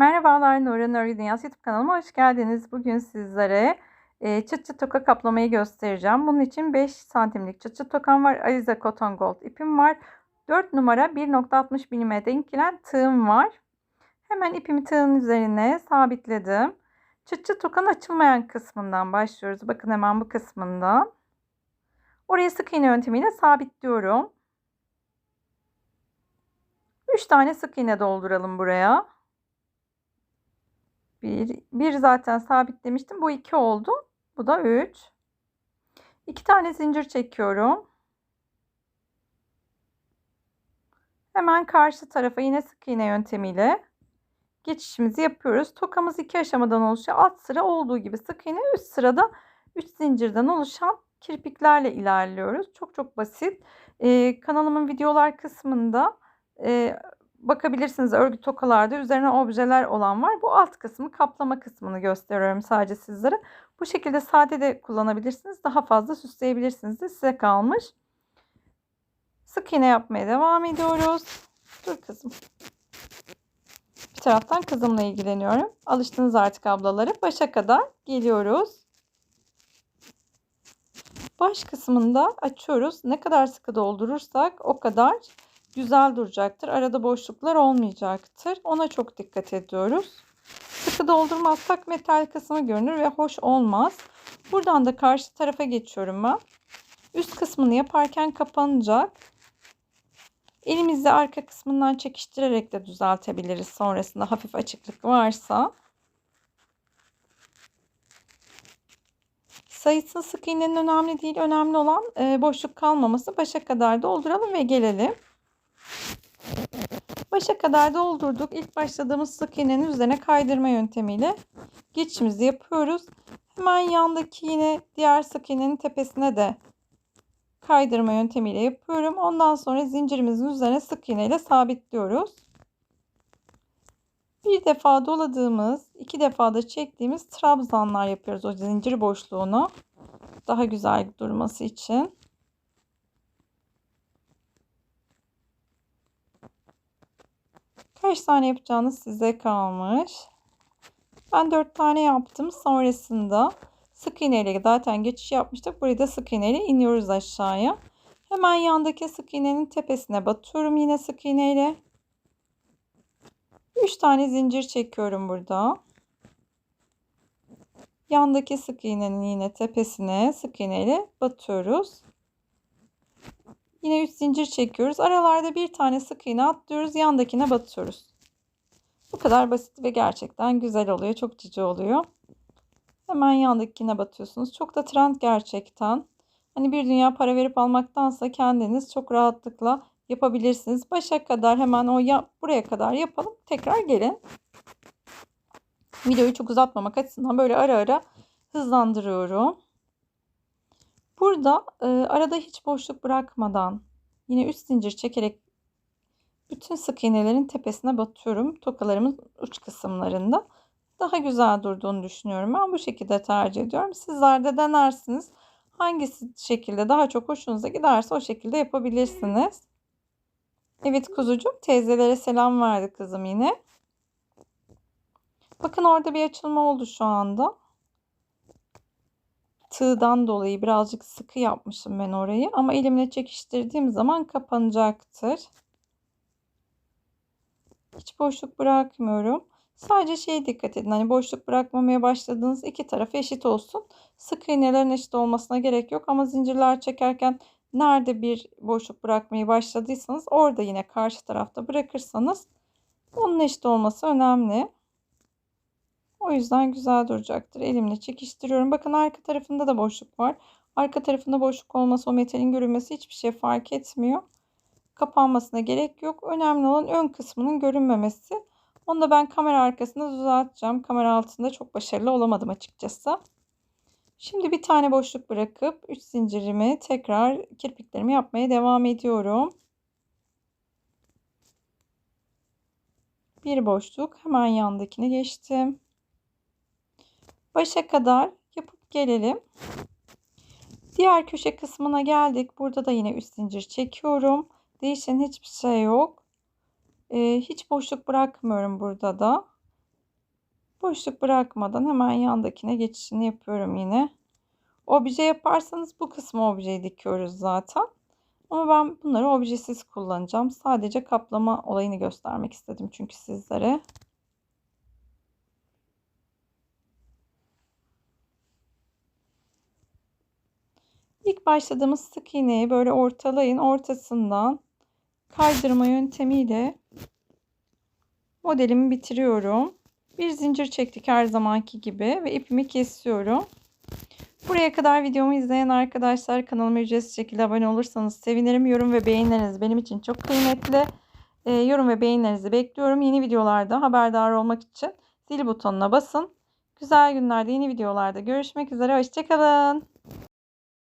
Merhabalar Nurhan Örgü Dünyası YouTube kanalıma hoş geldiniz. Bugün sizlere e, çıt çıt toka kaplamayı göstereceğim. Bunun için 5 santimlik çıt çıt tokam var. Alize Cotton Gold ipim var. 4 numara 1.60 mm denk tığım var. Hemen ipimi tığın üzerine sabitledim. Çıt çıt tokanın açılmayan kısmından başlıyoruz. Bakın hemen bu kısmından. Oraya sık iğne yöntemiyle sabitliyorum. 3 tane sık iğne dolduralım buraya. Bir, bir zaten sabitlemiştim. Bu iki oldu. Bu da üç. İki tane zincir çekiyorum. Hemen karşı tarafa yine sık iğne yöntemiyle geçişimizi yapıyoruz. Tokamız iki aşamadan oluşuyor. Alt sıra olduğu gibi sık iğne, üst sırada 3 zincirden oluşan kirpiklerle ilerliyoruz. Çok çok basit. Ee, kanalımın videolar kısmında e, bakabilirsiniz örgü tokalarda üzerine objeler olan var. Bu alt kısmı kaplama kısmını gösteriyorum sadece sizlere. Bu şekilde sade de kullanabilirsiniz. Daha fazla süsleyebilirsiniz de size kalmış. Sık iğne yapmaya devam ediyoruz. Dur kızım. Bir taraftan kızımla ilgileniyorum. Alıştınız artık ablaları. Başa kadar geliyoruz. Baş kısmında açıyoruz. Ne kadar sıkı doldurursak o kadar güzel duracaktır. Arada boşluklar olmayacaktır. Ona çok dikkat ediyoruz. Sıkı doldurmazsak metal kısmı görünür ve hoş olmaz. Buradan da karşı tarafa geçiyorum ben. Üst kısmını yaparken kapanacak. Elimizle arka kısmından çekiştirerek de düzeltebiliriz sonrasında hafif açıklık varsa. Sayısı sık iğnenin önemli değil. Önemli olan e, boşluk kalmaması. Başa kadar dolduralım ve gelelim. Başa kadar doldurduk. İlk başladığımız sık iğnenin üzerine kaydırma yöntemiyle geçişimizi yapıyoruz. Hemen yandaki yine diğer sık iğnenin tepesine de kaydırma yöntemiyle yapıyorum. Ondan sonra zincirimizin üzerine sık iğne ile sabitliyoruz. Bir defa doladığımız, iki defa da çektiğimiz trabzanlar yapıyoruz o zincir boşluğunu. Daha güzel durması için. Kaç tane yapacağınız size kalmış. Ben 4 tane yaptım. Sonrasında sık iğne ile zaten geçiş yapmıştık. Burayı da sık iğne ile iniyoruz aşağıya. Hemen yandaki sık iğnenin tepesine batıyorum yine sık iğne ile. 3 tane zincir çekiyorum burada. Yandaki sık iğnenin yine tepesine sık iğne ile batıyoruz. Yine 3 zincir çekiyoruz. Aralarda bir tane sık iğne atlıyoruz. Yandakine batıyoruz. Bu kadar basit ve gerçekten güzel oluyor. Çok cici oluyor. Hemen yandakine batıyorsunuz. Çok da trend gerçekten. Hani bir dünya para verip almaktansa kendiniz çok rahatlıkla yapabilirsiniz. Başa kadar hemen o yap, buraya kadar yapalım. Tekrar gelin. Videoyu çok uzatmamak açısından böyle ara ara hızlandırıyorum. Burada e, arada hiç boşluk bırakmadan yine üst zincir çekerek bütün sık iğnelerin tepesine batıyorum. Tokalarımın uç kısımlarında. Daha güzel durduğunu düşünüyorum. Ben bu şekilde tercih ediyorum. Sizler de denersiniz. Hangisi şekilde daha çok hoşunuza giderse o şekilde yapabilirsiniz. Evet kuzucuğum teyzelere selam verdi kızım yine. Bakın orada bir açılma oldu şu anda tığdan dolayı birazcık sıkı yapmışım ben orayı. Ama elimle çekiştirdiğim zaman kapanacaktır. Hiç boşluk bırakmıyorum. Sadece şeye dikkat edin. Hani boşluk bırakmamaya başladığınız iki taraf eşit olsun. Sık iğnelerin eşit olmasına gerek yok. Ama zincirler çekerken nerede bir boşluk bırakmayı başladıysanız orada yine karşı tarafta bırakırsanız onun eşit olması önemli. O yüzden güzel duracaktır. Elimle çekiştiriyorum. Bakın arka tarafında da boşluk var. Arka tarafında boşluk olması o metalin görünmesi hiçbir şey fark etmiyor. Kapanmasına gerek yok. Önemli olan ön kısmının görünmemesi. Onu da ben kamera arkasında düzelteceğim. Kamera altında çok başarılı olamadım açıkçası. Şimdi bir tane boşluk bırakıp 3 zincirimi tekrar kirpiklerimi yapmaya devam ediyorum. Bir boşluk hemen yandakine geçtim başa kadar yapıp gelelim. Diğer köşe kısmına geldik. Burada da yine üst zincir çekiyorum. Değişen hiçbir şey yok. Ee, hiç boşluk bırakmıyorum burada da. Boşluk bırakmadan hemen yandakine geçişini yapıyorum yine. Obje yaparsanız bu kısmı objeyi dikiyoruz zaten. Ama ben bunları objesiz kullanacağım. Sadece kaplama olayını göstermek istedim çünkü sizlere. İlk başladığımız sık iğneyi böyle ortalayın. Ortasından kaydırma yöntemiyle modelimi bitiriyorum. Bir zincir çektik her zamanki gibi ve ipimi kesiyorum. Buraya kadar videomu izleyen arkadaşlar kanalıma ücretsiz şekilde abone olursanız sevinirim. Yorum ve beğenileriniz benim için çok kıymetli. E, yorum ve beğenilerinizi bekliyorum. Yeni videolarda haberdar olmak için zil butonuna basın. Güzel günlerde yeni videolarda görüşmek üzere. Hoşçakalın.